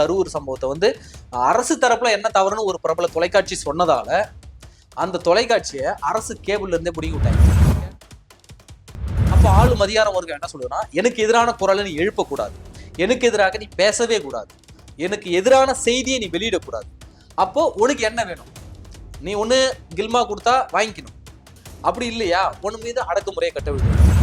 கரூர் சம்பவத்தை வந்து அரசு தரப்புல என்ன தவறுன்னு ஒரு பிரபல தொலைக்காட்சி சொன்னதால அந்த தொலைக்காட்சியை அரசு கேபிள்ல இருந்தே பிடிங்கி விட்டாங்க. அப்போ ஆளும் அதிகாரம் வர்க்கம் என்ன சொல்லுதுன்னா எனக்கு எதிரான குரலை நீ எழுப்பக்கூடாது. எனக்கு எதிராக நீ பேசவே கூடாது. எனக்கு எதிரான செய்தியை நீ வெளியிடக்கூடாது. அப்போ உனக்கு என்ன வேணும்? நீ ஒன்று கில்மா கொடுத்தா வாங்கிக்கணும். அப்படி இல்லையா? உன் மீது அடக்குமுறையை கட்ட வேண்டும்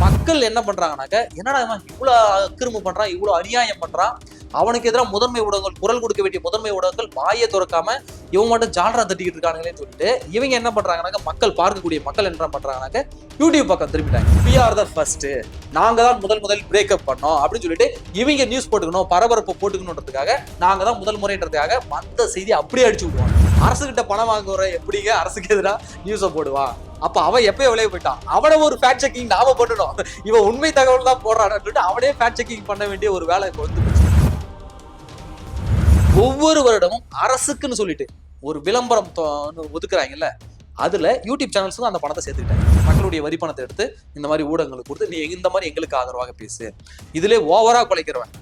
மக்கள் என்ன பண்றாங்கனாக்க என்னடா இவன் இவ்வளோ அக்கிரமம் பண்றான் இவ்வளோ அநியாயம் பண்றான்? அவனுக்கு எதிராக முதன்மை ஊடகங்கள் குரல் கொடுக்க வேண்டிய முதன்மை ஊடகங்கள் வாயை துறக்காம இவன் மட்டும் ஜாலரா தட்டிக்கிட்டு இருக்கானுங்களேன்னு சொல்லிட்டு இவங்க என்ன பண்றாங்கனாக்க மக்கள் பார்க்கக்கூடிய மக்கள் என்ன பண்றாங்கனாக்க யூடியூப் பக்கம் திரும்பிட்டாங்க. வி ஆர் த ஃபர்ஸ்ட் நாங்க தான் முதல் முதல் பிரேக்கப் பண்ணோம் அப்படின்னு சொல்லிட்டு இவங்க நியூஸ் போட்டுக்கணும் பரபரப்பு போட்டுக்கணுன்றதுக்காக நாங்க தான் முதல் முறைன்றதுக்காக வந்த செய்தி அப்படியே அடிச்சு விடுவாங்க அரசுகிட்ட பணம் வாங்குற எப்படிங்க அரசுக்கு எதிராக நியூஸை போடுவான்? அப்ப அவன் எப்பயோ விளைய போயிட்டான். அவனை ஒரு ஃபேட் செக்கிங் நாம பண்ணணும். இவன் உண்மை தகவல் தான் போடுறான்னு சொல்லிட்டு அவனே ஃபேட் செக்கிங் பண்ண வேண்டிய ஒரு வேலை இப்போ வந்து ஒவ்வொரு வருடமும் அரசுக்குன்னு சொல்லிட்டு ஒரு விளம்பரம் தொ- ஒதுக்குறாங்கல்ல அதுல யூடியூப் சேனல்ஸும் அந்த பணத்தை சேர்த்துக்கிட்டாங்க. மக்களுடைய வரி பணத்தை எடுத்து இந்த மாதிரி ஊடகங்களுக்கு கொடுத்து நீ இந்த மாதிரி எங்களுக்கு ஆதரவாக பேசு. இதுல ஓவரா குலைக்கிறவன்.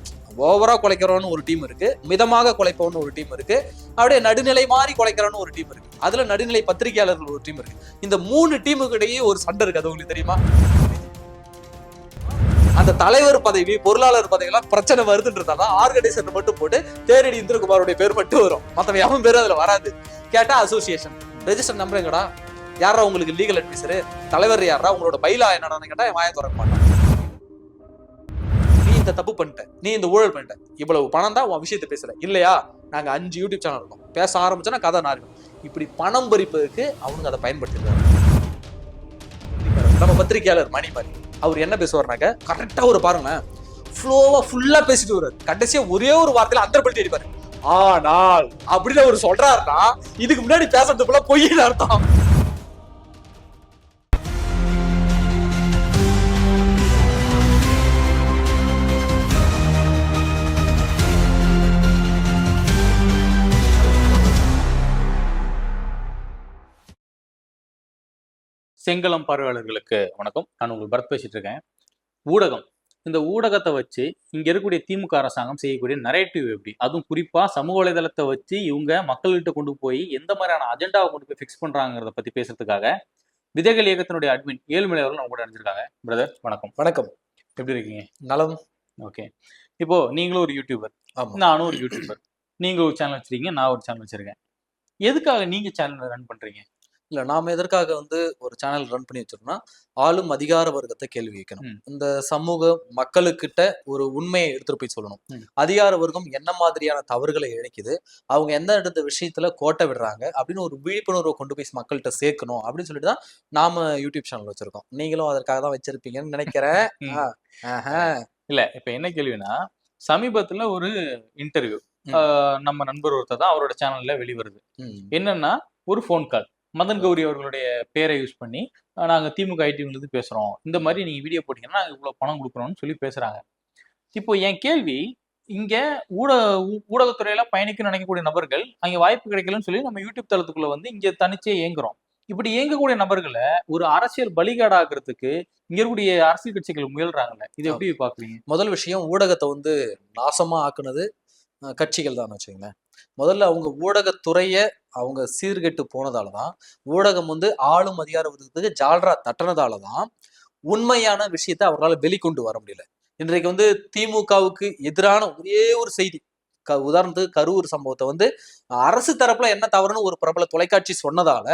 ஓவராக குலைக்கிறோன்னு ஒரு டீம் இருக்கு. மிதமாக குலைப்போன்னு ஒரு டீம் இருக்கு. அப்படியே நடுநிலை மாதிரி குலைக்கிறோன்னு ஒரு டீம் இருக்கு. அதுல நடுநிலை பத்திரிகையாளர்கள் ஒரு டீம் இருக்கு. இந்த மூணு டீமுக்கு இடையே ஒரு சண்டை இருக்கு. அது உங்களுக்கு தெரியுமா? அந்த தலைவர் பதவி பொருளாளர் பதவியெல்லாம் பிரச்சனை வருதுன்றதால ஆர்கனைசர் மட்டும் போட்டு தேரடி இந்திரகுமாரோட பேர் மட்டும் வரும். மத்தவன் எவன் பேரும் அதுல வராது. கேட்டா அசோசியேஷன் ரெஜிஸ்டர் நம்புறேங்கடா. யாரா உங்களுக்கு லீகல் அட்வைசரு தலைவர் யாரா உங்களோட பைலா என்னடான்னு கேட்டா வாய திறக்க மாட்டான். இந்த தப்பு பண்ணிட்ட நீ இந்த ஊழல் பண்ணிட்ட இவ்வளவு பணம் தான் உன் விஷயத்தை பேசல இல்லையா? நாங்க அஞ்சு யூடியூப் சேனல் இருக்கோம். பேச ஆரம்பிச்சோன்னா கதை நாரிடும் இப்படி பணம் பறிப்பதற்கு அவனுங்க அதை பயன்படுத்திருக்காங்க நம்ம பத்திரிகையாளர் மணி மாதிரி. அவர் என்ன பேசுவார்னாக்க கரெக்டா ஒரு பாருங்களேன். ஃப்ளோவா ஃபுல்லா பேசிட்டு வருவார். கடைசியா ஒரே ஒரு வார்த்தையில அந்தரப்படுத்தி அடிப்பாரு. ஆனால் அப்படின்னு அவர் சொல்றாருன்னா இதுக்கு முன்னாடி பேசுறது ஃபுல்லா அர்த்தம். செங்கலம் பார்வையாளர்களுக்கு வணக்கம். நான் உங்களுக்கு பரத் பேசிட்டு இருக்கேன். ஊடகம். இந்த ஊடகத்தை வச்சு இங்க இருக்கக்கூடிய திமுக அரசாங்கம் செய்யக்கூடிய நரேட்டிவ் எப்படி? அதுவும் குறிப்பா சமூக வலைதளத்தை வச்சு இவங்க மக்கள்கிட்ட கொண்டு போய் எந்த மாதிரியான அஜெண்டாவை கொண்டு போய் ஃபிக்ஸ் பண்றாங்கிறத பத்தி பேசுறதுக்காக விதைகள் இயக்கத்தினுடைய அட்மின் ஏழுமலை அவர்கள் நம்ம கூட அணிஞ்சிருக்காங்க பிரதர் வணக்கம். வணக்கம். எப்படி இருக்கீங்க? நலம். ஓகே இப்போ நீங்களும் ஒரு யூடியூபர் நானும் ஒரு யூடியூபர் நீங்க ஒரு சேனல் வச்சிருக்கீங்க நான் ஒரு சேனல் வச்சிருக்கேன். எதுக்காக நீங்க சேனல் ரன் பண்றீங்க? இல்ல நாம எதற்காக வந்து ஒரு சேனல் ரன் பண்ணி வச்சிருக்கோம்னா ஆளும் அதிகார வர்க்கத்தை கேள்வி கேட்கணும். இந்த சமூக மக்களுக்கிட்ட ஒரு உண்மையை எடுத்துட்டு போய் சொல்லணும். அதிகார வர்க்கம் என்ன மாதிரியான தவறுகளை இழைக்குது அவங்க எந்த இடத்த விஷயத்துல கோட்டை விடுறாங்க அப்படின்னு ஒரு விழிப்புணர்வை கொண்டு போய் மக்கள்கிட்ட சேர்க்கணும் அப்படின்னு சொல்லிட்டு தான் நாம யூடியூப் சேனல் வச்சிருக்கோம் நீங்களும் அதற்காக தான் வச்சிருப்பீங்கன்னு நினைக்கிறேன். இல்ல இப்ப என்ன கேள்வினா சமீபத்துல ஒரு இன்டர்வியூ. நம்ம நண்பர் ஒருத்தர் தான் அவரோட சேனல்ல வெளிவருது. என்னன்னா ஒரு ஃபோன் கால் மதன் கௌரி அவர்களுடைய பேரை யூஸ் பண்ணி அஹ், நாங்க திமுக ஐடிவில இருந்து பேசுறோம். இந்த மாதிரி நீங்க வீடியோ போட்டீங்கன்னா நாங்க இவ்வளவு பணம் கொடுக்குறோம்னு சொல்லி பேசுறாங்க. இப்போ என் கேள்வி இங்க ஊடக ஊடகத்துறையில பயணிக்க நினைக்கக்கூடிய நபர்கள் அங்க வாய்ப்பு கிடைக்கலன்னு சொல்லி நம்ம யூடியூப் தளத்துக்குள்ள வந்து இங்க தனிச்சே இயங்குறோம். இப்படி இயங்கக்கூடிய நபர்களை ஒரு அரசியல் பலிகாடாகிறதுக்கு இங்க இருக்கக்கூடிய அரசியல் கட்சிகள் முயல்றாங்கல்ல இது எப்படி பாக்குறீங்க? முதல் விஷயம் ஊடகத்தை வந்து நாசமா ஆக்குனது கட்சிகள் தான் வச்சுக்கோங்களேன். முதல்ல அவங்க ஊடகத்துறைய அவங்க சீர்கெட்டு போனதால தான் ஊடகம் வந்து ஆளும் அதிகார வர்க்கத்துக்கு ஜால்ரா தட்டினதால தான் உண்மையான விஷயத்தை அவர்களால் வெளிக்கொண்டு வர முடியல. இன்றைக்கு வந்து திமுகவுக்கு எதிரான ஒரே ஒரு செய்தி க உதாரணத்துக்கு கரூர் சம்பவத்தை வந்து அரசு தரப்புல என்ன தவறுன்னு ஒரு பிரபல தொலைக்காட்சி சொன்னதால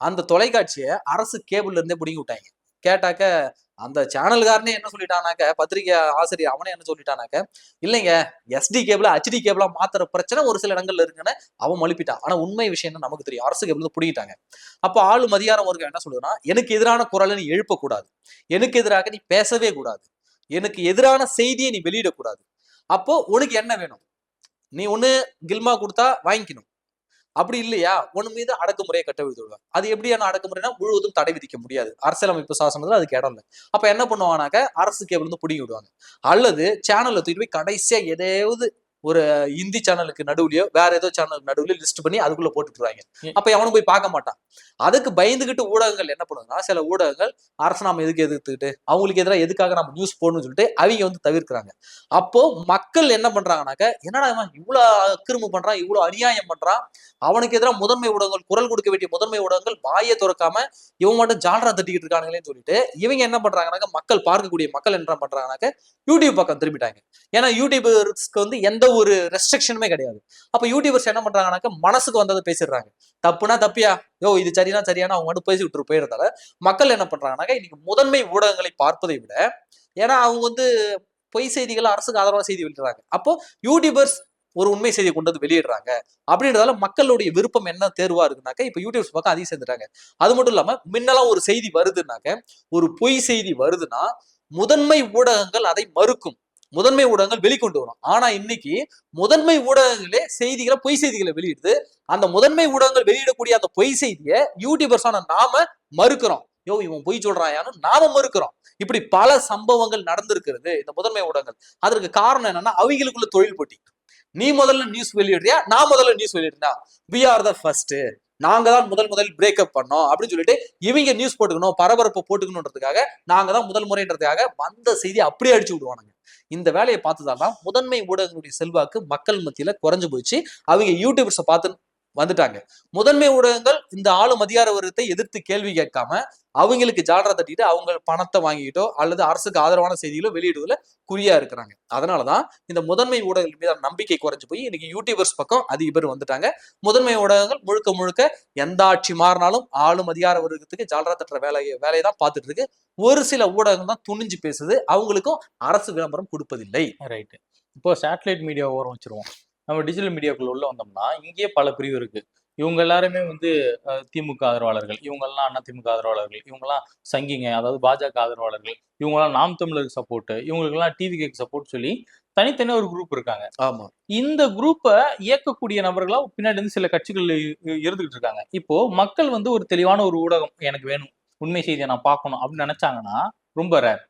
அந்த தொலைக்காட்சியை அரசு கேபிள்ல இருந்தே பிடிங்கி விட்டாங்க. கேட்டாக்க அந்த சேனல்காரனே என்ன சொல்லிட்டானாக்க பத்திரிகை ஆசிரியர் அவனே என்ன சொல்லிட்டானாக்க இல்லைங்க எஸ்டி கேபிள ஹெச்டி கேபிளா மாத்துற பிரச்சனை ஒரு சில இடங்கள்ல இருக்குன்னு அவன் மழுப்பிட்டான். ஆனா உண்மை விஷயம் என்ன நமக்கு தெரியும். அரசு கேபிள் புடிக்கிட்டாங்க அப்போ ஆளும் அதிகாரம் வர்க்கம் என்ன சொல்லுதுன்னா எனக்கு எதிரான குரலை நீ எழுப்பக்கூடாது. எனக்கு எதிராக நீ பேசவே கூடாது. எனக்கு எதிரான செய்தியை நீ வெளியிடக்கூடாது. அப்போ உனக்கு என்ன வேணும்? நீ ஒண்ணு கில்மா கொடுத்தா வாங்கிக்கணும். அப்படி இல்லையா? உன் மீது அடக்குமுறையை கட்ட விடுவாங்க அது எப்படியான அடக்குமுறைனா முழுவதும் தடை விதிக்க முடியாது. அரசியலமைப்பு சாசனத்துல அதுக்கு இடம் இல்லை அப்ப என்ன பண்ணுவாங்கனாக்க அரசு கேபிள் வந்து பிடிங்கி விடுவாங்க. அல்லது சேனல்ல தூக்கிட்டு போய் கடைசியா ஏதாவது ஒரு இந்தி சேனலுக்கு நடுவுலயோ வேற ஏதோ சேனலுக்கு நடுவுலயோ லிஸ்ட் பண்ணி அதுக்குள்ள போட்டுட்டுருவாங்க. அப்ப எவனும் போய் பார்க்க மாட்டான். அதுக்கு பயந்துகிட்டு ஊடகங்கள் என்ன பண்ணுதுன்னா சில ஊடகங்கள் அரசு நாம எதுக்கு எதிர்த்துக்கிட்டு அவங்களுக்கு எதிராக எதுக்காக நம்ம நியூஸ் போடணும்னு சொல்லிட்டு அவங்க வந்து தவிர்க்கிறாங்க. அப்போ மக்கள் என்ன பண்றாங்கனாக்க என்னடா இவன் இவ்வளவு அக்கிரமம் பண்றான் இவ்வளவு அநியாயம் பண்றான் அவனுக்கு எதிராக முதன்மை ஊடகங்கள் குரல் கொடுக்க வேண்டிய முதன்மை ஊடகங்கள் வாயை துறக்காம இவன் மட்டும் ஜாலரா தட்டிக்கிட்டு இருக்கானுங்களேன்னு சொல்லிட்டு இவங்க என்ன பண்றாங்கனாக்க மக்கள் பார்க்கக்கூடிய மக்கள் என்ன பண்றாங்கனாக்க யூடியூப் பக்கம் திரும்பிட்டாங்க. ஏன்னா யூடியூபர்ஸ்க்கு வந்து எந்த ஒரு ரெஸ்ட்ரிக்ஷனுமே கிடையாது. அப்போ யூடியூபர்ஸ் என்ன பண்றாங்கனாக்க மனசுக்கு வந்ததை பேசிடுறாங்க. தப்புனா தப்பியா? யோ இது சரினா சரியான அவங்க வந்து பேசி விட்டுரு போயிருந்தால மக்கள் என்ன பண்றாங்கனாக்க இன்னைக்கு முதன்மை ஊடகங்களை பார்ப்பதை விட ஏன்னா அவங்க வந்து பொய் செய்திகளை அரசுக்கு ஆதரவாக செய்தி வெளியிடுறாங்க. அப்போ யூடியூபர்ஸ் ஒரு உண்மை செய்தியை கொண்டு வந்து வெளியிடுறாங்க. அப்படின்றதால மக்களுடைய விருப்பம் என்ன தேர்வா இருக்குனாக்க இப்ப யூடியூப்ஸ் பக்கம் அதிகம் சேர்ந்துட்டாங்க. அது மட்டும் இல்லாம முன்னெல்லாம் ஒரு செய்தி வருதுனாக்க ஒரு பொய் செய்தி வருதுன்னா முதன்மை ஊடகங்கள் அதை மறுக்கும். முதன்மை ஊடகங்கள் வெளிக்கொண்டு வரும். ஆனா இன்னைக்கு முதன்மை ஊடகங்களே செய்திகளை பொய் செய்திகளை வெளியிடுது. அந்த முதன்மை ஊடகங்கள் வெளியிடக்கூடிய அந்த பொய் செய்தியை யூடியூபர்ஸான நாம மறுக்கிறோம். யோ இவன் பொய் சொல்றாயான்னு நாம மறுக்கிறோம். இப்படி பல சம்பவங்கள் நடந்திருக்கிறது இந்த முதன்மை ஊடகங்கள். அதற்கு காரணம் என்னன்னா அவங்களுக்குள்ள தொழில் போட்டி. நீ முதல்ல நியூஸ் வெளியிடுறியா? நான் முதல்ல நியூஸ் வெளியிடுறா வி ஆர் த ஃபர்ஸ்ட் நாங்க தான் முதல் முதல் பிரேக்கப் பண்ணோம் அப்படின்னு சொல்லிட்டு இவங்க நியூஸ் போட்டுக்கணும் பரபரப்பு போட்டுக்கணுன்றதுக்காக நாங்க தான் முதல் முறைன்றதுக்காக வந்த செய்தி அப்படியே அடிச்சு விடுவானுங்க. இந்த வேலையை பார்த்ததால முதன்மை ஊடகங்களுடைய செல்வாக்கு மக்கள் மத்தியில குறைஞ்சு போயிடுச்சு. அவங்க யூடியூபர்ஸை பார்த்து வந்துட்டாங்க. முதன்மை ஊடகங்கள் இந்த ஆளும் அதிகார வர்க்கத்தை எதிர்த்து கேள்வி கேட்காம அவங்களுக்கு ஜாலரா தட்டிட்டு அவங்க பணத்தை வாங்கிக்கிட்டோ அல்லது அரசுக்கு ஆதரவான செய்திகளோ வெளியிடுவதில் குறியா இருக்கிறாங்க. அதனாலதான் இந்த முதன்மை ஊடகங்கள் மீதான நம்பிக்கை குறைஞ்சு போய் இன்னைக்கு யூடியூபர்ஸ் பக்கம் அதிக பேர் வந்துட்டாங்க. முதன்மை ஊடகங்கள் முழுக்க முழுக்க எந்த ஆட்சி மாறினாலும் ஆளும் அதிகார வர்க்கத்துக்கு ஜாலரா தட்டுற வேலையை வேலையை தான் பார்த்துட்டு இருக்கு. ஒரு சில ஊடகங்கள் தான் துணிஞ்சு பேசுது. அவங்களுக்கும் அரசு விளம்பரம் கொடுப்பதில்லை. ரைட்டு இப்போ சேட்டலைட் மீடியா ஓரம் வச்சிருவோம். நம்ம டிஜிட்டல் மீடியாக்குள்ள உள்ள வந்தோம்னா இங்கேயே பல பிரிவு இருக்கு. இவங்க எல்லாருமே வந்து திமுக ஆதரவாளர்கள். இவங்கெல்லாம் அண்ணா திமுக ஆதரவாளர்கள். இவங்கெல்லாம் சங்கிங்க அதாவது பாஜக ஆதரவாளர்கள். இவங்கெல்லாம் நாம் தமிழருக்கு சப்போர்ட் இவங்களுக்கெல்லாம் டிவி கேக்கு சப்போர்ட் சொல்லி தனித்தனியா ஒரு குரூப் இருக்காங்க. ஆமா. இந்த குரூப்பை இயக்கக்கூடிய நபர்களா பின்னாடி இருந்து சில கட்சிகள் இருந்துகிட்டு இருக்காங்க. இப்போ மக்கள் வந்து ஒரு தெளிவான ஒரு ஊடகம் எனக்கு வேணும். உண்மை செய்தியை நான் பார்க்கணும் அப்படின்னு நினைச்சாங்கன்னா ரொம்ப ரேர்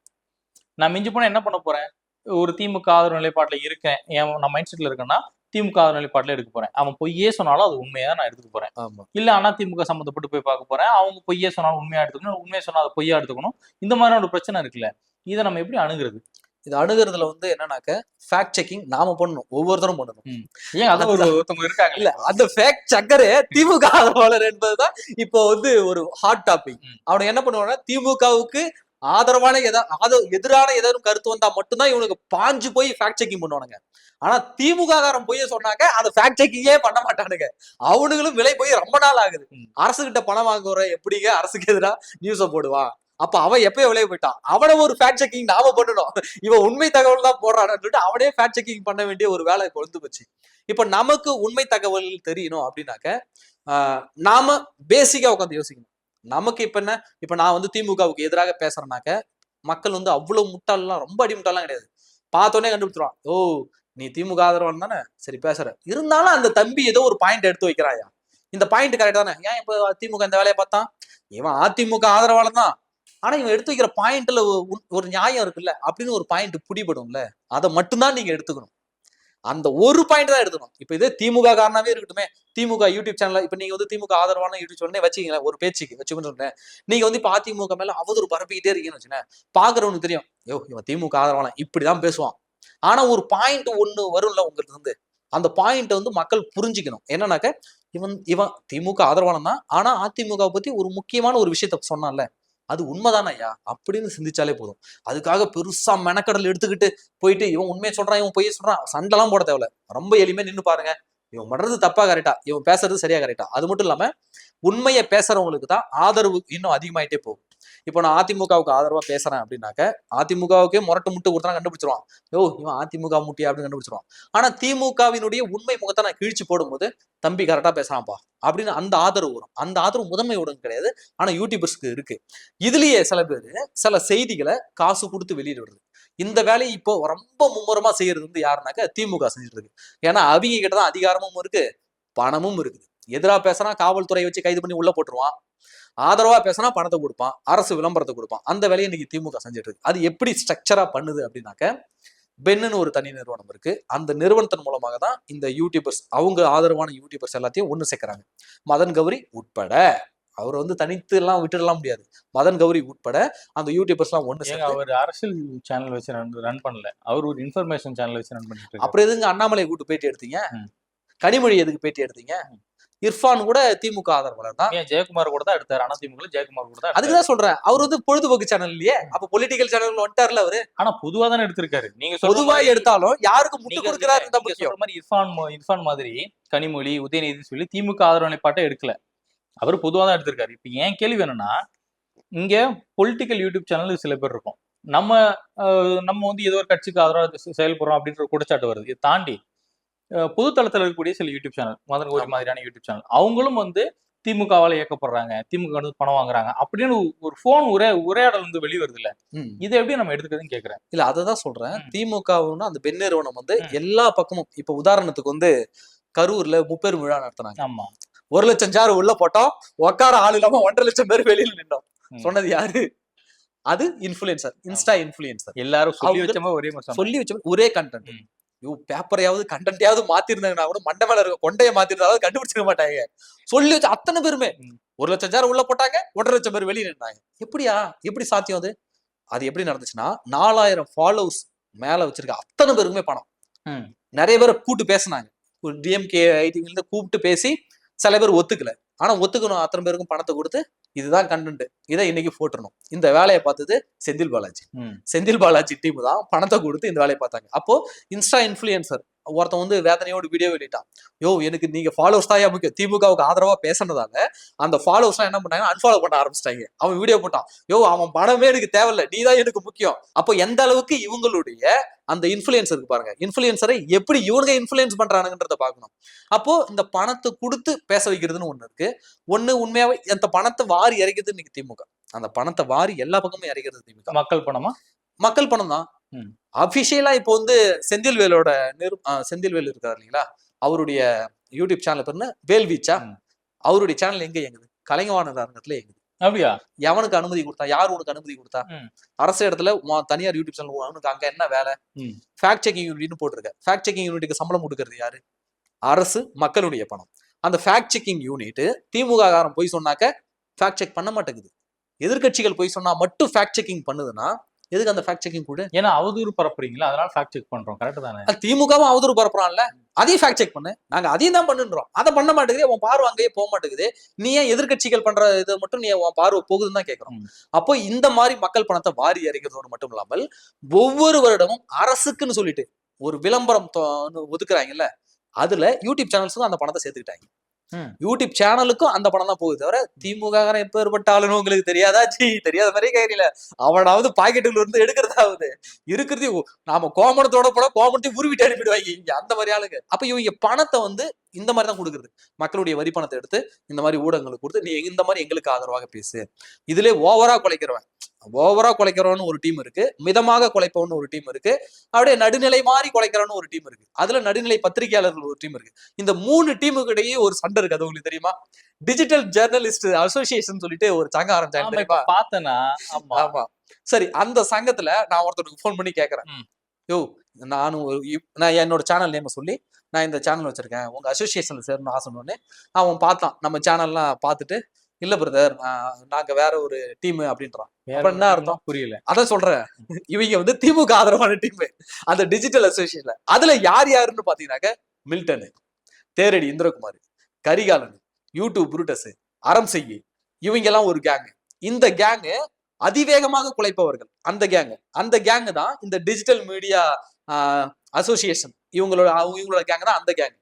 நான் மிஞ்சி போனா என்ன பண்ண போறேன்? ஒரு திமுக ஆதரவு நிலைப்பாட்டுல இருக்கேன். என் நான் மைண்ட் செட்ல இருக்கேன்னா திமுக நிலைப்பாட்டுல எடுக்க போறேன். அவன் பொய்யே சொன்னாலும் அது உண்மையா நான் எடுத்துக்க போறேன். இல்ல அண்ணா திமுக சம்மந்தப்பட்டு போய் பார்க்க போறேன். அவங்க பொய்யே சொன்னாலும் உண்மையா எடுத்துக்கணும். உண்மையை சொன்னா அதை பொய்யா எடுத்துக்கணும். இந்த மாதிரியான ஒரு பிரச்சனை இருக்குல்ல. இதை நம்ம எப்படி அணுகுறது? இது அணுகிறதுல வந்து என்னன்னாக்க ஃபேக்ட் செக்கிங் நாம பண்ணணும். ஒவ்வொருத்தரும் பண்ணணும். ஏன் அது ஒரு ஒருத்தவங்க இருக்காங்க? இல்ல அந்த ஃபேக்ட் சக்கரே திமுக ஆதரவாளர் என்பதுதான் இப்போ வந்து ஒரு ஹாட் டாபிக் ம். அவனுக்கு என்ன பண்ணுவான்னா திமுகவுக்கு ஆதரவான எதா ஆத எதிரான ஏதாவது கருத்து வந்தா மட்டும்தான் இவனுக்கு பாஞ்சு போய் ஃபேக்ட் செக்கிங் பண்ணுவானுங்க. ஆனா திமுக காரன் போய் சொன்னாக்க அந்த ஃபேக்ட் செக்கிங்கே பண்ண மாட்டானுங்க. அவனுங்களும் விலை போய் ரொம்ப நாள் ஆகுது. அரசு கிட்ட பணம் வாங்குற எப்படிங்க? அரசுக்கு எதிராக நியூஸ போடுவான் அப்ப அவன் எப்பயோ விளைய போயிட்டான். அவனை ஒரு ஃபேக்ட் செக்கிங் நாம பண்ணணும். இவன் உண்மை தகவல் தான் போடுறான்னு சொல்லிட்டு அவனே ஃபேக்ட் செக்கிங் பண்ண வேண்டிய ஒரு வேலை கொண்டு போச்சு. இப்ப நமக்கு உண்மை தகவல் தெரியணும் அப்படின்னாக்க நாம பேசிக்கா உட்காந்து யோசிக்கணும். நமக்கு இப்ப என்ன? இப்ப நான் வந்து திமுகவுக்கு எதிராக பேசுறேனாக்க மக்கள் வந்து அவ்வளவு முட்டாளெல்லாம் ரொம்ப அடி முட்டாளாம் கிடையாது. பார்த்தோன்னே கண்டுபிடிச்சிருவான் ஓ நீ திமுக ஆதரவான் தானே? சரி பேசுற. இருந்தாலும் அந்த தம்பி ஏதோ ஒரு பாயிண்ட் எடுத்து வைக்கிறாயா? இந்த பாயிண்ட் கரெக்ட் தானே? ஏன் இப்போ திமுக இந்த வேலையை பார்த்தான்? இவன் அதிமுக ஆதரவாளன் தான். ஆனா இவன் எடுத்து வைக்கிற பாயிண்ட்ல ஒரு நியாயம் இருக்குல்ல? அப்படின்னு ஒரு பாயிண்ட் பிடிபடும்ல. அதை மட்டும்தான் நீங்க எடுத்துக்கணும். அந்த ஒரு பாயிண்ட் தான் எடுத்துக்கணும். இப்போ இதே திமுக காரணமே இருக்கட்டுமே. திமுக யூடியூப் சேனல் இப்போ நீங்க வந்து திமுக ஆதரவான யூடியூப் சேனல் வச்சுக்கீங்களேன் ஒரு பேச்சுக்கு வச்சுக்கணும்னு சொன்னேன் நீங்க வந்து இப்போ அதிமுக மேல அவதூறு பரப்பிக்கிட்டே இருக்கீங்கன்னு வச்சுனேன் பாக்குறவனுக்கு தெரியும். யோ இவன் திமுக ஆதரவான இப்படிதான் பேசுவான். ஆனா ஒரு பாயிண்ட் ஒண்ணு வரும்ல உங்களுக்கு வந்து. அந்த பாயிண்ட் வந்து மக்கள் புரிஞ்சுக்கணும். என்னன்னாக்க இவன் இவன் திமுக ஆதரவான தான் ஆனா அதிமுக பத்தி ஒரு முக்கியமான ஒரு விஷயத்த சொன்னான்ல. அது உண்மைதானே ஐயா? அப்படின்னு சிந்திச்சாலே போதும். அதுக்காக பெருசா மெனக்கடல் எடுத்துக்கிட்டு போயிட்டு இவன் உண்மையை சொல்றான் இவன் பொய் சொல்றான் சண்டைலாம் போட தேவையில்ல. ரொம்ப எளிமையா நின்னு பாருங்க. இவன் பண்றது தப்பா கரெக்டா? இவன் பேசுறது சரியா கரெக்டா? அது மட்டும் இல்லாம உண்மையை பேசுறவங்களுக்கு தான் ஆதரவு இன்னும் அதிகமாயிட்டே போகும். இப்போ நான் அதிமுகவுக்கு ஆதரவா பேசுறேன் அப்படின்னாக்க அதிமுகவுக்கே முரட்டு முட்டு கொடுத்தா கண்டுபிடிச்சிருவான். யோ இவன் அதிமுக முட்டியா அப்படின்னு கண்டுபிடிச்சிருவான். ஆனா திமுகவினுடைய உண்மை முகத்தை நான் கிழிச்சு போடும்போது தம்பி கரெக்டா பேசுறான்ப்பா. அப்படின்னு அந்த ஆதரவு வரும். அந்த ஆதரவு முதன்மை கிடையாது. ஆனா யூடியூபர்ஸ்க்கு இருக்கு. இதுலயே சில பேர் சில செய்திகளை காசு கொடுத்து வெளியிடுறது. இந்த வேலையை இப்போ ரொம்ப மும்முரமா செய்யறது வந்து யாருனாக்க திமுக செஞ்சுட்டு இருக்கு ஏன்னா அவங்க கிட்ட தான் அதிகாரமும் இருக்கு பணமும் இருக்குது. எதிரா பேசினா காவல்துறையை வச்சு கைது பண்ணி உள்ள போட்டுருவான். ஆதரவா பேசினா பணத்தை கொடுப்பான். அரசு விளம்பரத்தை கொடுப்பான். அந்த வேலையை இன்னைக்கு திமுக செஞ்சுட்டு இருக்கு அது எப்படி ஸ்ட்ரக்சரா பண்ணுது அப்படின்னாக்க பென்னுன்னு ஒரு தனி நிறுவனம் இருக்கு. அந்த நிறுவனத்தின் மூலமாக தான் இந்த யூடியூபர்ஸ் அவங்க ஆதரவான யூடியூபர்ஸ் எல்லாத்தையும் ஒன்று சேர்க்கறாங்க. மதன் கௌரி உட்பட. அவர் வந்து தனித்து எல்லாம் விட்டுடலாம் முடியாது. மதன் கௌரி உட்பட அந்த யூடியூபர்ஸ் எல்லாம் ஒன்று அவர் அரசியல் சேனல் வச்சு ரன் ரன் பண்ணல. அவர் ஒரு இன்ஃபர்மேஷன் சேனல் வச்சு ரன் பண்ணிட்டு அப்புறம் எதுங்க அண்ணாமலை கூட்டு பேட்டி எடுத்தீங்க. கனிமொழி எதுக்கு பேட்டி எடுத்தீங்க? இர்ஃபான் கூட திமுக ஆதரவாளர் தான். ஏன் ஜெயக்குமார் கூட தான் எடுத்தாரு. அதிமுக ஜெயக்குமார் கூட தான் அதுக்கு. தான் சொல்றேன். அவர் வந்து பொழுதுபோக்கு சேனல் இல்லையே அப்ப பொலிட்டிக்கல் சேனல் வந்துட்டார்ல அவரு. ஆனா பொதுவா தானே எடுத்திருக்காரு. நீங்க பொதுவா எடுத்தாலும் யாருக்கு முட்டு கொடுக்கிறாரு மாதிரி இர்ஃபான் இர்ஃபான் மாதிரி கனிமொழி உதயநிதி சொல்லி திமுக ஆதரவு நிலைப்பாட்டை எடுக்கல. அவர் பொதுவா தான் எடுத்திருக்காரு. இப்ப ஏன் கேள்வி என்னன்னா இங்க பொலிட்டிக்கல் யூடியூப் சேனல் சில பேர் இருக்கும். நம்ம நம்ம வந்து ஏதோ ஒரு கட்சிக்கு ஆதரவாக செயல்படுறோம் அப்படின்ற குற்றச்சாட்டு வருது. இதை தாண்டி பொதுத்தளத்துல இருக்கக்கூடிய சில யூடியூப் சேனல் மதன் கோரி. மாதிரியான யூடியூப் சேனல் அவங்களும் வந்து திமுகவால இயக்கப்படுறாங்க திமுக வந்து பணம் வாங்குறாங்க அப்படின்னு ஒரு போன் உரை உரையாடல் வந்து வெளிவருது இல்ல. இதை எப்படி நம்ம எடுத்துக்கிறதுன்னு கேக்குறேன் இல்ல அததான் சொல்றேன். திமுகவுன்னா அந்த பெண் நிறுவனம் வந்து. எல்லா பக்கமும் இப்ப உதாரணத்துக்கு வந்து கரூர்ல முப்பெரும் விழா நடத்தினாங்க ஆமா ஒரு லட்சம் ஜார் உள்ள போட்டோம் உட்கார ஆள் இல்லாம ஒன்றரை லட்சம் பேர் வெளியில நின்னோம் ம். சொன்னது யாரு அது இன்ஃபுளுசர் இன்ஸ்டா இன்ஃபுளுசர் எல்லாரும் சொல்லி அவங்க- வச்ச மாதிரி ஒரே. சொல்லி வச்ச ஒரே கண்டென்ட். ஐயோ பேப்பரையாவது கண்டென்ட்டையாவது மாத்திருந்தாங்கன்னா கூட மண்டை மேல இருக்க கொண்டைய மாத்திருந்தாலும் கண்டுபிடிச்சிக்க மாட்டாங்க. சொல்லி வச்ச அத்தனை பேருமே. ஒரு லட்சம் ஜார் உள்ள போட்டாங்க ஒன்றரை லட்சம் பேர் வெளியே நின்னாங்க. எப்படியா? எப்படி சாத்தியம் அது? அது எப்படி நடந்துச்சுன்னா நாலாயிரம் ஃபாலோவர்ஸ் மேல வச்சிருக்க அத்தனை பேருக்குமே பணம். நிறைய பேரை கூப்பிட்டு பேசுனாங்க. டிஎம்கே ஐடிவில கூப்பிட்டு பேசி சில பேர் ஒத்துக்கல. ஆனா ஒத்துக்கணும் அத்தனை பேருக்கும் பணத்தை கொடுத்து இதுதான் கண்டென்ட் இதை இன்னைக்கு போட்டுறணும். இந்த வேலையை பார்த்தது செந்தில் பாலாஜி. செந்தில் பாலாஜி டீம் தான் பணத்தை கொடுத்து இந்த வேலையை பார்த்தாங்க. அப்போ இன்ஸ்டா இன்ஃபுளுசர் ஒருத்தன் வந்து வேதனையோடு வீடியோ வெளியிட்டான். யோ எனக்கு நீங்க ஃபாலோவர்ஸ் தான் முக்கியம். திமுகவுக்கு ஆதரவா பேசுனதால அந்த ஃபாலோவர்ஸ் என்ன பண்ணாங்க? அன்ஃபாலோ பண்ண ஆரம்பிச்சிட்டாங்க. அவன் வீடியோ போட்டான். யோ அவன் பணமே எனக்கு தேவையில்ல. நீ தான் எனக்கு முக்கியம். அப்போ எந்த அளவுக்கு இவங்களுடைய அந்த இன்ஃபுளுயன்ஸ் இருக்கு பாருங்க. இன்ஃபுளுசரை எப்படி இவனுங்க இன்ஃபுளுயன்ஸ் பண்றானுங்கன்றத பார்க்கணும். அப்போ இந்த பணத்தை கொடுத்து பேச வைக்கிறதுன்னு ஒண்ணு இருக்கு. ஒண்ணு உண்மையாவே அந்த பணத்தை வாரி இறைக்கிறது இன்னைக்கு திமுக. அந்த பணத்தை வாரி எல்லா பக்கமும் இறைக்கிறது திமுக. மக்கள் பணமா? மக்கள் பணம் தான். அபிஷியலா இப்போ வந்து செந்தில்வேலோட நிரு ஆ, செந்தில்வேல் இருக்காரு இல்லைங்களா? அவருடைய யூடியூப் சேனல் பேருன்னு வேல்வீச்சா. அவருடைய சேனல் எங்க இயங்குது? கலைஞவாணர் அரங்கத்துல இயங்குது. அப்படியா? எவனுக்கு அனுமதி கொடுத்தா? யார் உனக்கு அனுமதி கொடுத்தா. அரசு இடத்துல தனியார் யூடியூப் சேனல் உனக்கு அங்க என்ன வேலை. ஃபேக்ட் செக்கிங் யூனிட்னு போட்டிருக்க. ஃபேக்ட் செக்கிங் யூனிட்டுக்கு சம்பளம் கொடுக்கறது யாரு? அரசு மக்களுடைய பணம். அந்த ஃபேக்ட் செக்கிங் யூனிட் திமுக காரன் போய் சொன்னாக்க ஃபேக்ட் செக் பண்ண மாட்டேங்குது. எதிர்க்கட்சிகள் போய் சொன்னா மட்டும் ஃபேக்ட் செக்கிங் பண்ணுதுன்னா எதுக்கு அந்த ஃபேக்ட் செக்கிங் கூட ஏன்னா அவதூறு பரப்புறீங்களா? அதனால ஃபேக்ட் செக் பண்றோம். கரெக்ட் தானே? திமுகவும் அவதூறு பரப்புறான்ல. அதையும் ஃபேக்ட் செக் பண்ணு. நாங்க அதையும் தான் பண்ணுன்றோம். அதை பண்ண மாட்டேங்குது. உன் பார்வை அங்கேயே போக மாட்டேங்குது. நீ ஏன் எதிர்க்கட்சிகள் பண்ற இதை மட்டும் நீ உன் பார்வை போகுதுன்னு தான் கேட்கறோம். அப்போ இந்த மாதிரி மக்கள் பணத்தை வாரி இறைக்கிறதோடு மட்டும் இல்லாமல் ஒவ்வொரு வருடமும் அரசுக்குன்னு சொல்லிட்டு ஒரு விளம்பரம் ஒதுக்குறாங்கல்ல? அதுல யூடியூப் சேனல்ஸுக்கும் அந்த பணத்தை சேர்த்துக்கிட்டாங்க. யூடியூப் சேனலுக்கும் அந்த பணம் தான் போகுது தவிர திமுக எப்பேற்பட்ட ஆளுன்னு உங்களுக்கு தெரியாதா? ஜி தெரியாத மாதிரி கேட்கல அவனாவது பாக்கெட்டுல இருந்து எடுக்கிறதாவது. இருக்கிறது நாம கோமணத்தோட போட கோமணத்தையும் உருவிட்டு அனுப்பிடுவாங்க இங்க அந்த மாதிரி ஆளுங்க. அப்ப இவங்க பணத்தை வந்து இந்த மாதிரி தான் கொடுக்குறது. மக்களுடைய வரி பணத்தை எடுத்து இந்த மாதிரி ஊடகங்களுக்கு கொடுத்து நீ இந்த மாதிரி எங்களுக்கு ஆதரவாக பேசு. இதுல ஓவரா குலைக்கிறவன். ஓவரா குலைக்கிறவன் ஒரு டீம் இருக்கு. மிதமாக குலைப்பவன் ஒரு டீம் இருக்கு. அப்படியே நடுநிலை மாதிரி குலைக்கிறவன் ஒரு டீம் இருக்கு. அதுல நடுநிலை பத்திரிகையாளர்கள் ஒரு டீம் இருக்கு. இந்த மூணு டீமுக்கு இடையே ஒரு சண்டை இருக்கு. அது உங்களுக்கு தெரியுமா? டிஜிட்டல் ஜேர்னலிஸ்ட் அசோசியேஷன் சொல்லிட்டு ஒரு சங்கம் ஆரம்பிச்சாங்க பார்த்தனா? ஆமா. சரி அந்த சங்கத்துல நான் ஒருத்தருக்கு ஃபோன் பண்ணி கேக்குறேன். ம். யோ நானும் நான் என்னோட சேனல் நேம சொல்லி நான் இந்த சேனல் வச்சிருக்கேன். உங்க அசோசியேஷன்ல சேரணும் ஆசைன்னு அவன் பார்த்தான். நம்ம சேனல்லாம் பார்த்துட்டு இல்ல பிரதர் நாங்க வேற ஒரு டீம் அப்படின்றான். என்ன அர்த்தம்? புரியல. அதான் சொல்றேன். இவங்க வந்து திமுக ஆதரவான டீம் அந்த டிஜிட்டல் அசோசியேஷன்ல அதுல யார் யாருன்னு பாத்தீங்கன்னாக்க Milton Theradi Indirakumar Karikalan YouTube Brutus அறம் செய்யி. இவங்க எல்லாம் ஒரு கேங் இந்த கேங்கு அதிவேகமாக குலைப்பவர்கள். அந்த கேங் அந்த கேங் தான் இந்த டிஜிட்டல் மீடியா அசோசியேஷன் இவங்களோட இவங்களோட கேங் தான் அந்த கேங்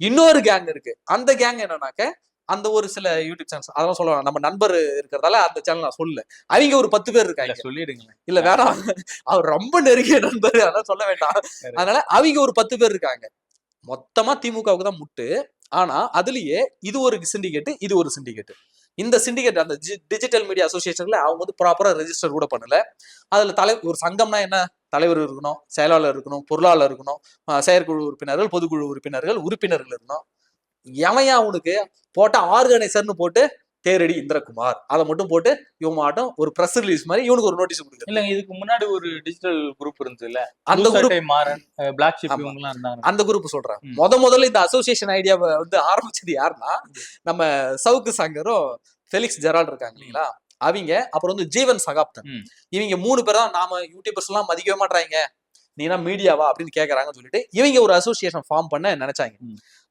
இன்னொரு கேங் இருக்கு. அந்த கேங் என்னன்னாக்க அந்த ஒரு சில யூடியூப் சேனல்ஸ் அதெல்லாம் சொல்லுவாங்க நம்ம நண்பர் இருக்கிறதால அந்த சேனல் நான் சொல்லல. அவங்க ஒரு பத்து பேர் இருக்காங்க. இல்ல சொல்லிடுங்களேன். இல்ல வேணாம். அவர் ரொம்ப நெருங்கிய நண்பர். அதெல்லாம் சொல்ல வேண்டாம். அதனால அவங்க ஒரு பத்து பேர் இருக்காங்க. மொத்தமா திமுகவுக்கு தான் முட்டு. ஆனா அதுலயே இது ஒரு சிண்டிகேட் இது ஒரு சிண்டிகேட் இந்த சிண்டிகேட் அந்த டிஜிட்டல் மீடியா அசோசியேஷன்ல அவங்க வந்து ப்ராப்பரா ரெஜிஸ்டர் கூட பண்ணல. அதுல தலை ஒரு சங்கம்னா என்ன? தலைவர் இருக்கணும் செயலாளர் இருக்கணும் பொருளாளர் இருக்கணும் செயற்குழு உறுப்பினர்கள் பொதுக்குழு உறுப்பினர்கள் உறுப்பினர்கள் இருக்கணும். எவன் அவனுக்கு போட்டா ஆர்கனைசர்னு போட்டு தேரடி இந்திரகுமார். அதை மட்டும் போட்டு இவன் மாட்டும் ஒரு பிரஸ் ரிலீஸ் மாதிரி இவனுக்கு ஒரு நோட்டீஸ் கொடுக்குறது இல்லங்க இதுக்கு முன்னாடி ஒரு டிஜிட்டல் குரூப் இருந்ததுல அந்த குரூப் மாறன் பிளாக் ஷிப் இருந்தாங்க. அந்த குரூப் சொல்றேன். முத முதல்ல இந்த அசோசியேஷன் ஐடியாவை வந்து ஆரம்பிச்சது யாருன்னா நம்ம சவுக்கு சங்கரும் ஃபெலிக்ஸ் ஜெரால்ட் இருக்காங்க இல்லைங்களா? அவங்க அப்புறம் வந்து ஜீவன் சகாப்தன். இவங்க மூணு பேர் தான் நாம யூடியூபர்ஸ் எல்லாம் மதிக்கவே மாட்டாங்க நீனா மீடியாவா அப்படின்னு கேக்குறாங்கன்னு சொல்லிட்டு இவங்க ஒரு அசோசியேஷன் ஃபார்ம் பண்ண நினைச்சாங்க.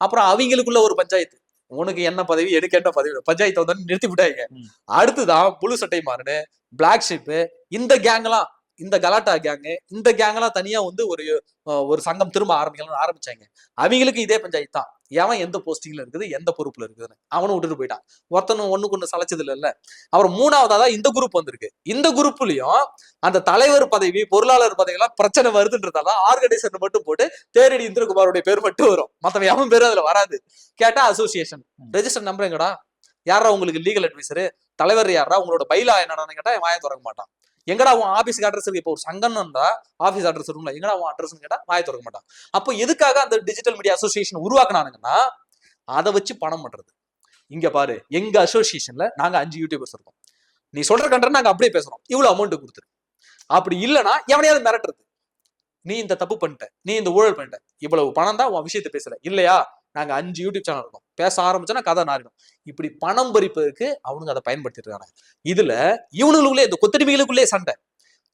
அப்புறம் அவங்களுக்குள்ள ஒரு பஞ்சாயத்து. உனக்கு என்ன பதவி? எனக்கு என்ன பதவி? பஞ்சாயத்தை வந்து நிறுத்தி விட்டாங்க. அடுத்துதான் புழு சட்டை மாறுனு பிளாக் ஷிப்பு இந்த கேங்லாம் இந்த கலாட்டா கேங்கு இந்த கேங்கெல்லாம் தனியா வந்து ஒரு ஒரு சங்கம் திரும்ப ஆரம்பிக்கலாம்னு ஆரம்பிச்சாங்க. அவங்களுக்கு இதே பஞ்சாயத்து தான். எவன் எந்த போஸ்டிங்ல இருக்குது எந்த பொறுப்புல இருக்குதுன்னு. அவனும் விட்டுட்டு போயிட்டான். ஒருத்தனும் ஒண்ணுக்கு ஒண்ணு சளைச்சது இல்ல அப்புறம் மூணாவதா தான் இந்த குரூப் வந்திருக்கு. இந்த குரூப்லயும் அந்த தலைவர் பதவி பொருளாளர் பதவி எல்லாம் பிரச்சனை வருதுன்றதால ஆர்கனைசர் மட்டும் போட்டு தேரடி இந்திரகுமாருடைய பேர் மட்டும் வரும். மத்தவன் எவன் பேரும் அதுல வராது. கேட்டா அசோசியேஷன் ரெஜிஸ்டர் நம்பர் எங்கடா யாரா உங்களுக்கு லீகல் அட்வைசரு தலைவர் யாரா உங்களோட பைலா என்னடான்னு கேட்டா வாய திறக்க மாட்டான். எங்கடா உன் ஆபீஸ்க்கு அட்ரஸ் இருக்கு? இப்போ ஒரு சங்கம்னா ஆபீஸ் அட்ரஸ் இருக்கும்ல. எங்கடா உன் அட்ரஸ் கேட்டா வாய் திறக்க மாட்டான். அப்போ எதுக்காக அந்த டிஜிட்டல் மீடியா அசோசியேஷன் உருவாக்குனானுங்கன்னா அதை வச்சு பணம் பண்றது. இங்க பாரு எங்க அசோசியேஷன்ல நாங்க அஞ்சு யூடியூபர்ஸ் இருக்கோம். நீ சொல்ற கண்டென்ட் நாங்க அப்படியே பேசுறோம். இவ்வளவு அமௌண்ட் கொடுத்துரு. அப்படி இல்லைன்னா எவனையாவது மிரட்டுறது. நீ இந்த தப்பு பண்ணிட்ட. நீ இந்த ஊழல் பண்ணிட்ட. இவ்வளவு பணம் தான் உன் விஷயத்தை பேசல இல்லையா? நாங்க அஞ்சு யூடியூப் சேனல் இருக்கோம். பேச ஆரம்பிச்சோன்னா கதை நாரிடும் இப்படி பணம் பறிப்பதற்கு அவனுங்க அதை பயன்படுத்திட்டு இருக்காங்க இதுல இவனுங்களுக்குள்ளே இந்த கொத்தடிமைகளுக்குள்ளே சண்டை.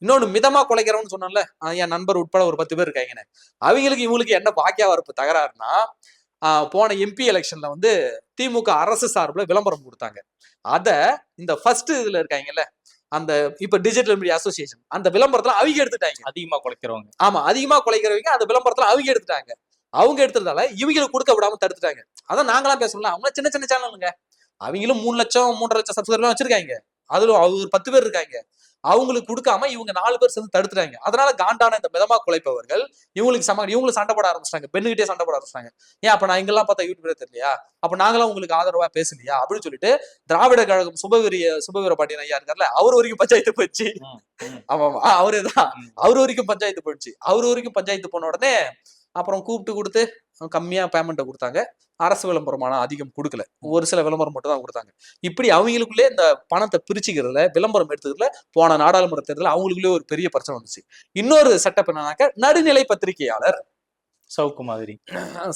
இன்னொன்னு மிதமா குலைக்கிறவன்னு சொன்னேன்ல என் நண்பர் உட்பட ஒரு பத்து பேர் இருக்காங்கன்னு அவங்களுக்கு இவங்களுக்கு என்ன பாக்கியா வரப்பு தகராறுனா போன எம்பி எலெக்ஷன்ல வந்து திமுக அரசு சார்பில் விளம்பரம் கொடுத்தாங்க. அத இந்த ஃபர்ஸ்ட் இதுல இருக்காங்கல்ல அந்த இப்ப டிஜிட்டல் மீடியா அசோசியேஷன் அந்த விளம்பரத்துல அவங்க எடுத்துட்டாங்க. அதிகமா குலைக்கிறவங்க. ஆமா அதிகமா குலைக்கிறவங்க அந்த விளம்பரத்துல அவங்க எடுத்துட்டாங்க. அவங்க எடுத்ததால இவங்களுக்கு கொடுக்க விடாம தடுத்துட்டாங்க. அதான் நாங்களாம் பேசணும்ல. அவங்க சின்ன சின்ன சேனலுங்க அவங்களும் மூணு லட்சம் மூன்றரை லட்சம் சப்ஸ்கிரைபர் வச்சிருக்காங்க. அதுல ஒரு பத்து பேர் இருக்காங்க. அவங்களுக்கு கொடுக்காம இவங்க நாலு பேர் சேர்ந்து தடுத்துட்டாங்க. அதனால காண்டான இந்த மிதமா குலைப்பவர்கள் இவங்களுக்கு சம இவங்களுக்கு சண்டை போட ஆரம்பிச்சிட்டாங்க. பெண்ணுகிட்டே சண்டை போட ஆரம்பிச்சிட்டாங்க. ஏன் அப்ப நான் இங்கெல்லாம் பார்த்தா யூடியூப்ல தெரியலையா? அப்ப நாங்களாம் உங்களுக்கு ஆதரவா பேசலையா? அப்படின்னு சொல்லிட்டு திராவிட கழகம் சுபவீரிய சுபவீர பாண்டியன் ஐயா இருக்கார்ல அவர் வரைக்கும் பஞ்சாயத்து போச்சு. ஆமா ஆமா அவரே தான். அவர் வரைக்கும் பஞ்சாயத்து போயிடுச்சு அவர் வரைக்கும் பஞ்சாயத்து போன உடனே அப்புறம் கூப்பிட்டு கொடுத்து கம்மியா பேமெண்ட்டை கொடுத்தாங்க. அரசு விளம்பரமான அதிகம் கொடுக்கல. ஒரு சில விளம்பரம் மட்டும் தான் கொடுத்தாங்க. இப்படி அவங்களுக்குள்ளே இந்த பணத்தை பிரிச்சுக்கிறதுல விளம்பரம் எடுத்ததுல போன நாடாளுமன்ற தேர்தலில் அவங்களுக்குள்ளே ஒரு பெரிய பிரச்சனை வந்துச்சு. இன்னொரு செட்டப் என்னன்னாக்க நடுநிலை பத்திரிகையாளர். சவுக்கு மாதிரி.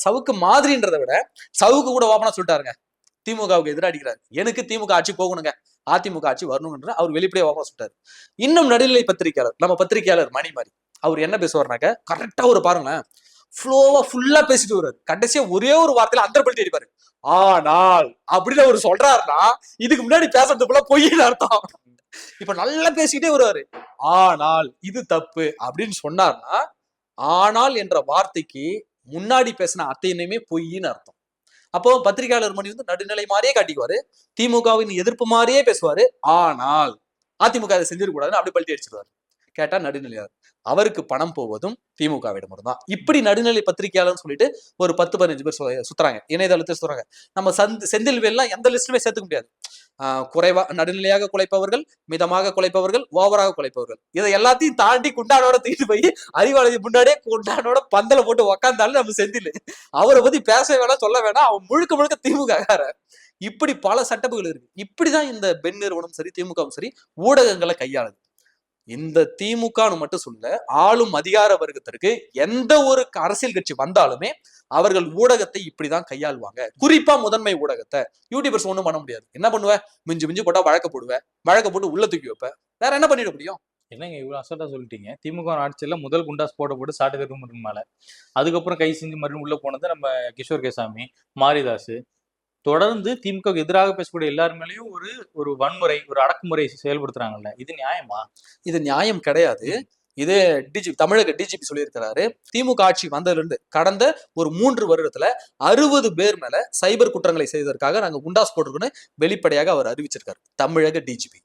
சவுக்கு மாதிரின்றதை விட சவுக்கு கூட ஓப்பனா சொல்லிட்டாருங்க. திமுகவுக்கு எதிராக அடிக்கிறார். எனக்கு திமுக ஆட்சி போகணுங்க. அதிமுக ஆட்சி வரணும்ன்ற அவர் வெளிப்படையா ஓப்பனா சொல்லிட்டாரு. இன்னும் நடுநிலை பத்திரிகையாளர் நம்ம பத்திரிகையாளர் மணி மாதிரி அவர் என்ன பேசுவார்னாக்க கரெக்டா ஒரு பாருங்களேன். ஃப்ளோவா ஃபுல்லா பேசிட்டு வருவார் கடைசியா ஒரே ஒரு வார்த்தையில அந்தர்படுத்தி அடிப்பாரு ஆனால் அப்படின்னு அவர் சொல்றாருன்னா இதுக்கு முன்னாடி பேசுறது போல பொய்ன்னு அர்த்தம். இப்ப நல்லா பேசிக்கிட்டே வருவாரு. ஆனால் இது தப்பு அப்படின்னு சொன்னார்னா ஆனால் என்ற வார்த்தைக்கு முன்னாடி பேசின அத்தனையுமே பொய்ன்னு அர்த்தம். அப்போ பத்திரிகையாளர் மணி வந்து நடுநிலை மாதிரியே காட்டிக்குவாரு. திமுகவின் எதிர்ப்பு மாதிரியே பேசுவாரு. ஆனால் அதிமுக அதை செஞ்சிடக்கூடாதுன்னு அப்படி பல்ட்டி அடிச்சிருவாரு. கேட்டா நடுநிலையார் அவருக்கு பணம் போவதும் திமுகவிடம் தான் இப்படி நடுநிலை பத்திரிகையாளர்னு சொல்லிட்டு ஒரு பத்து பதினஞ்சு பேர் சுத்துறாங்க. இணையதளத்தை சுத்துறாங்க. நம்ம சந்த் செந்தில் வேல்லாம் எந்த லிஸ்ட்டுமே சேர்த்துக்க முடியாது. குறைவா நடுநிலையாக குலைப்பவர்கள் மிதமாக குலைப்பவர்கள் ஓவராக குலைப்பவர்கள். இதை எல்லாத்தையும் தாண்டி குண்டானோட தூக்கிட்டு போய் அறிவாளி முன்னாடியே குண்டானோட பந்தல போட்டு உக்காந்தாலும் நம்ம செந்தில். அவரை பத்தி பேச வேணாம் சொல்ல வேணாம். அவன் முழுக்க முழுக்க திமுக இப்படி பல சட்டப்புகள் இருக்கு. இப்படிதான் இந்த பெண் நிறுவனம் சரி திமுகவும் சரி ஊடகங்களை கையாளுது. இந்த திமுகன்னு மட்டும் சொல்ல ஆளும் அதிகார வர்க்கத்திற்கு எந்த ஒரு அரசியல் கட்சி வந்தாலுமே அவர்கள் ஊடகத்தை இப்படிதான் கையாளுவாங்க. குறிப்பா முதன்மை ஊடகத்தை. யூடியூபர்ஸ் ஒண்ணும் பண்ண முடியாது. என்ன பண்ணுவ? மிஞ்சு மிஞ்சு போட்டா வழக்க போடுவ. வழக்க போட்டு உள்ள தூக்கி வைப்ப. வேற என்ன பண்ணிட முடியும்? என்னங்க இவ்வளவு அசட்டா சொல்லிட்டீங்க? திமுக ஆட்சியில முதல் குண்டாஸ் போட போட்டு சாட்டு கரும்பு மேல. அதுக்கப்புறம் கை செஞ்சு மறுபடியும் உள்ள போனது நம்ம கிஷோர் கேசாமி மாரிதாஸ் தொடர்ந்து திமுக எதிராக பேசக்கூடிய எல்லார் மேலயும் ஒரு ஒரு வன்முறை ஒரு அடக்குமுறை செயல்படுத்துறாங்கல்ல இது நியாயமா? இது நியாயம் கிடையாது. இது டிஜி தமிழக டிஜிபி சொல்லியிருக்கிறாரு. திமுக ஆட்சி வந்ததுல இருந்து கடந்த ஒரு மூன்று வருடத்துல அறுபது பேர் மேல சைபர் குற்றங்களை செய்ததற்காக நாங்க குண்டாஸ் போட்டிருக்கோன்னு வெளிப்படையாக அவர் அறிவிச்சிருக்காரு. தமிழக டிஜிபி.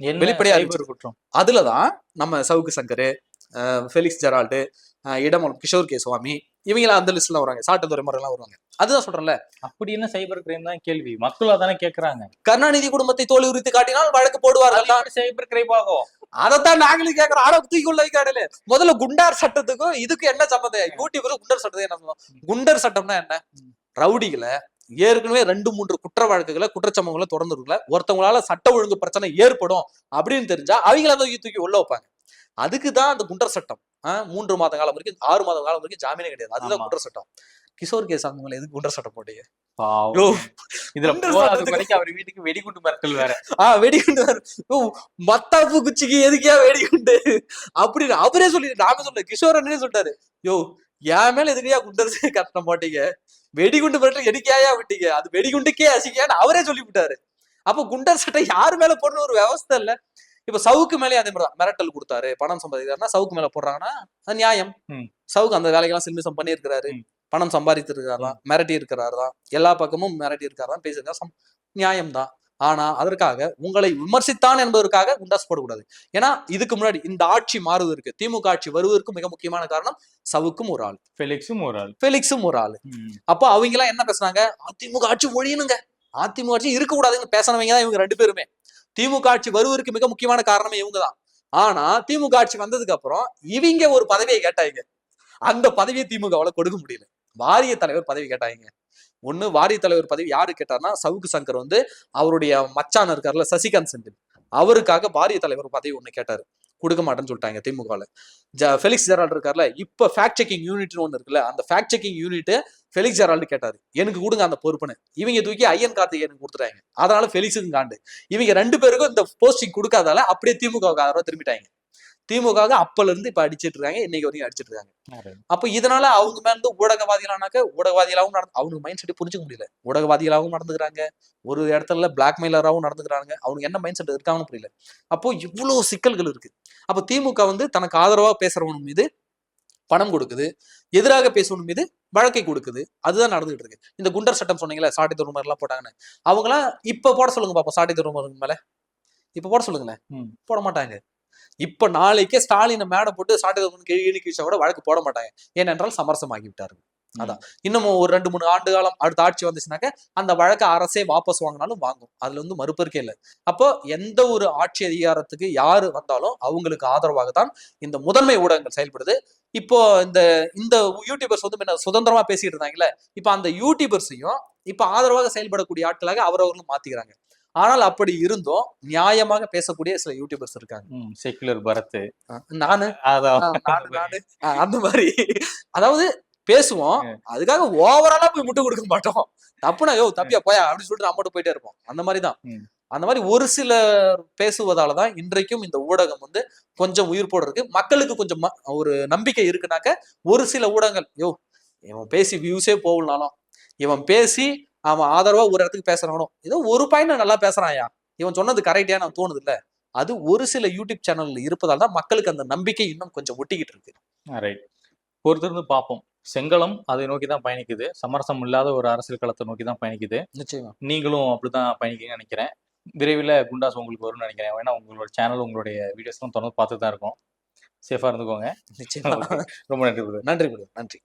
என்ன வெளிப்படையா சைபர் குற்றம்? அதுலதான் நம்ம சவுக்கு சங்கர் ஃபெலிக்ஸ் ஜெரால்டு இடமலம் கிஷோர் கே சுவாமி இவங்களாம் அந்த லிஸ்ட்ல வராங்க சாட்டுத்துறை முறையெல்லாம் வருவாங்க. அதுதான் சொல்றேன்ல. அப்படி என்ன சைபர் கிரைம் தான் கேள்வி. மக்கள் அதானே கேக்குறாங்க. கருணாநிதி குடும்பத்தை தோல்வி உரித்து காட்டினால் வழக்கு போடுவார்கள் சைபர் கிரைம் ஆகும்? அதைத்தான் நாங்களும் கேட்கறோம் ஆனா தூக்கி உள்ள வைக்காடல முதல்ல குண்டார் சட்டத்துக்கும் இதுக்கும் என்ன சம்மந்தம் யூடியூபர் குண்டர் சட்டத்துக்கு என்ன குண்டர் சட்டம்னா என்ன? ரவுடிகளை ஏற்கனவே ரெண்டு மூன்று குற்ற வழக்குகளை குற்றச்சம்பவங்களை தொடர்ந்து ஒருத்தவங்களால சட்ட ஒழுங்கு பிரச்சனை ஏற்படும் அப்படின்னு தெரிஞ்சா அவங்கள தூக்கி தூக்கி உள்ள வைப்பாங்க. அதுக்கு தான் அந்த குண்டர் சட்டம். ஆஹ் மூன்று மாத காலம் வரைக்கும் ஆறு மாத காலம் வரைக்கும் ஜாமீனே கிடையாது. அதுதான். குண்டர் சட்டம். கிஷோர் கேஸ் அவங்களை எதுக்கு குண்டர் சட்டம் போட்டீங்க? இதுல அவர் வீட்டுக்கு வெடிகுண்டு மிரட்டல் வேற. ஆஹ் வெடிகுண்டு மத்தாப்பு குச்சிக்கு எதுக்கியா வெடிகுண்டு? அப்படின்னு அவரே சொல்லி நாம சொல்ல கிஷோர் அண்ணனே சொல்லிட்டாரு. யோ என் மேல எதுக்கையா குண்டர் கட்ட மாட்டீங்க வெடிகுண்டு மிரட்டல் எதுக்கையா விட்டீங்க? அது வெடிகுண்டுக்கே அசிக்கையான்னு அவரே சொல்லி விட்டாரு அப்ப குண்டர் சட்டை யாரு மேல போடணும் ஒரு விவஸ்தை இல்ல. இப்ப சவுக்கு மேலே அதே மாதிரிதான். மிரட்டல் கொடுத்தாரு பணம் சம்பாதிக்கிறாருன்னா சவுக்கு மேல போடுறாங்கன்னா அது நியாயம். சவுக்கு அந்த வேலைக்கெல்லாம் சில்மிசம் பண்ணியிருக்கிறாரு. பணம் சம்பாதித்திருக்காராம் மிரட்டி இருக்கிறாரு தான் எல்லா பக்கமும் மிரட்டி இருக்காராம் பேசியிருக்காரு சம் நியாயம்தான். ஆனா அதற்காக உங்களை விமர்சித்தான் என்பதற்காக குண்டாஸ் போடக்கூடாது. ஏன்னா இதுக்கு முன்னாடி இந்த ஆட்சி மாறுவதற்கு திமுக ஆட்சி வருவதற்கு மிக முக்கியமான காரணம் சவுக்கும் ஒரு ஆள். ஃபெலிக்ஸும் ஒரு ஆள். ஃபெலிக்ஸும் ஒரு ஆள். அப்போ அவங்க எல்லாம் என்ன பேசுனாங்க அதிமுக ஆட்சி ஒழியணுங்க. அதிமுக ஆட்சி இருக்கக்கூடாதுன்னு பேசினவங்க தான் இவங்க ரெண்டு பேருமே. திமுக ஆட்சி வருவதற்கு மிக முக்கியமான காரணமே இவங்க தான் ஆனா திமுக ஆட்சி வந்ததுக்கு அப்புறம் இவங்க ஒரு பதவியை கேட்டாங்க. அந்த பதவியை திமுகவால கொடுக்க முடியல. வாரிய தலைவர் பதவி கேட்டாங்க. ஒண்ணு வாரிய தலைவர் பதவி யாரு கேட்டார்னா சவுக்கு சங்கர் வந்து அவருடைய மச்சான் இருக்காருல்ல சசிகாந்த் செந்தில். அவருக்காக வாரிய தலைவர் பதவி ஒண்ணு கேட்டாரு. கொடுக்க மாட்டேன்னு சொல்லிட்டாங்க திமுகவில். ஜ ஃபெலிக்ஸ் ஜெரால் இருக்கார்ல இப்போ ஃபேக்ட் செக்கிங் யூனிட்னு ஒன்று இருக்குல்ல அந்த fact checking unit Felix Gerald கேட்டாரு. எனக்கு கொடுங்க அந்த பொறுப்புன்னு. இவங்க தூக்கி ஐயன் கார்த்திகேயனுக்கு கொடுத்துட்டாங்க. அதனால ஃபெலிக்ஸுக்கும் காண்டு. இவங்க ரெண்டு பேருக்கும் இந்த போஸ்டிங் கொடுக்காதால அப்படியே திமுக ஆதரவா திரும்பிட்டாங்க. திமுக அப்பல இருந்து இப்ப அடிச்சிட்டு இருக்காங்க. இன்னைக்கு வரைக்கும் அடிச்சிட்டு இருக்காங்க. அப்ப இதனால அவங்க மேல இருந்து ஊடகவாதிகளானாக்க ஊடகவாதிகளாகவும் நடந்து அவங்க மைண்ட் செட் புரிஞ்சுக்க முடியல. ஊடகவாதிகளாகவும் நடந்துக்கிறாங்க. ஒரு இடத்துல பிளாக்மெயிலராகவும் நடந்துக்கிறாங்க அவங்க என்ன மைண்ட் செட் இருக்காங்கன்னு புரியல. அப்போ இவ்வளவு சிக்கல்கள் இருக்கு. அப்ப திமுக வந்து தனக்கு ஆதரவா பேசுறவன் மீது பணம் கொடுக்குது எதிராக பேசுவன் மீது வழக்கை கொடுக்குது அதுதான் நடந்துகிட்டு இருக்கு இந்த குண்டர் சட்டம் சொன்னீங்களே சாட்டை துருமர் எல்லாம் போட்டாங்கன்னு அவங்களாம் இப்ப போட சொல்லுங்க பாப்போம் சாட்டை துருமர் மேல இப்ப போட சொல்லுங்களேன். போட மாட்டாங்க இப்ப நாளைக்கே ஸ்டாலினை மேடை போட்டு சாட்டை துருமர் கிழி கிழி கிழிச்சா கூட வழக்கு போட மாட்டாங்க ஏனென்றால் சமரசமாகி விட்டார்கள் அதான். இன்னமும் ஒரு ரெண்டு மூணு ஆண்டு காலம் அடுத்த ஆட்சி வந்துச்சுனாக்க அந்த வழக்கை அரசே வாபஸ் வாங்கினாலும் வாங்கும். அதுல வந்து மறுப்பருக்கே இல்லை. அப்போ எந்த ஒரு ஆட்சி அதிகாரத்துக்கு யாரு வந்தாலும் அவங்களுக்கு ஆதரவாக தான் இந்த முதன்மை ஊடகங்கள் செயல்படுது. இப்போ இந்த இந்த யூடியூபர்ஸ் வந்து முன்ன சுதந்திரமா பேசிட்டு இருந்தாங்கல்ல இப்போ அந்த யூடியூபர்ஸையும் இப்போ ஆதரவாக செயல்படக்கூடிய ஆட்களாக அவரவர்களும் மாத்திக்கிறாங்க. ஆனால் அப்படி இருந்தும் நியாயமாக பேசக்கூடிய சில யூடியூபர்ஸ் இருக்காங்க. செக்குலர் பரத் நானு? அந்த மாதிரி. அதாவது பேசுவோம். அதுக்காக ஓவராலா போய் முட்டு கொடுக்க மாட்டோம். தப்புனா யோ தப்பியா போயா? அப்படின்னு சொல்லிட்டு நம்ம மட்டும் போயிட்டே இருப்போம். அந்த மாதிரி தான் ம். அந்த மாதிரி ஒரு சிலர் பேசுவதால தான் இன்றைக்கும் இந்த ஊடகம் வந்து கொஞ்சம் உயிர்ப்போட இருக்கு மக்களுக்கு கொஞ்சம் ஒரு நம்பிக்கை இருக்குனாக்க ஒரு சில ஊடகங்கள் யோ இவன் பேசி வியூஸே போகலனாலும் இவன் பேசி அவன் ஆதரவா ஒரு இடத்துக்கு பேசுறானோ? ஏதோ ஒரு பாயிண்ட் நல்லா பேசுறான்யா இவன் சொன்னது கரெக்டா நான் தோணுது இல்ல அது ஒரு சில யூடியூப் சேனல்ல இருப்பதால தான் மக்களுக்கு அந்த நம்பிக்கை இன்னும் கொஞ்சம் ஒட்டிக்கிட்டு இருக்கு. ரைட் பொறுத்திருந்து பார்ப்போம். செங்கலம் அதை நோக்கி தான் பயணிக்குது. சமரசம் இல்லாத ஒரு அரசியல் களத்தை நோக்கி தான் பயணிக்குது. நிச்சயமா. நீங்களும் அப்படிதான் பயணிக்கீங்கன்னு நினைக்கிறேன். விரைவில் குண்டாஸ் உங்களுக்கு வரும்னு நினைக்கிறேன். ஏன்னா உங்களோட சேனல் உங்களுடைய வீடியோஸ்லாம் தொடர்ந்து பார்த்து தான் இருக்கோம் சேஃபாக இருந்துக்கோங்க. நிச்சயமா. ரொம்ப நன்றி. நன்றி. நன்றி.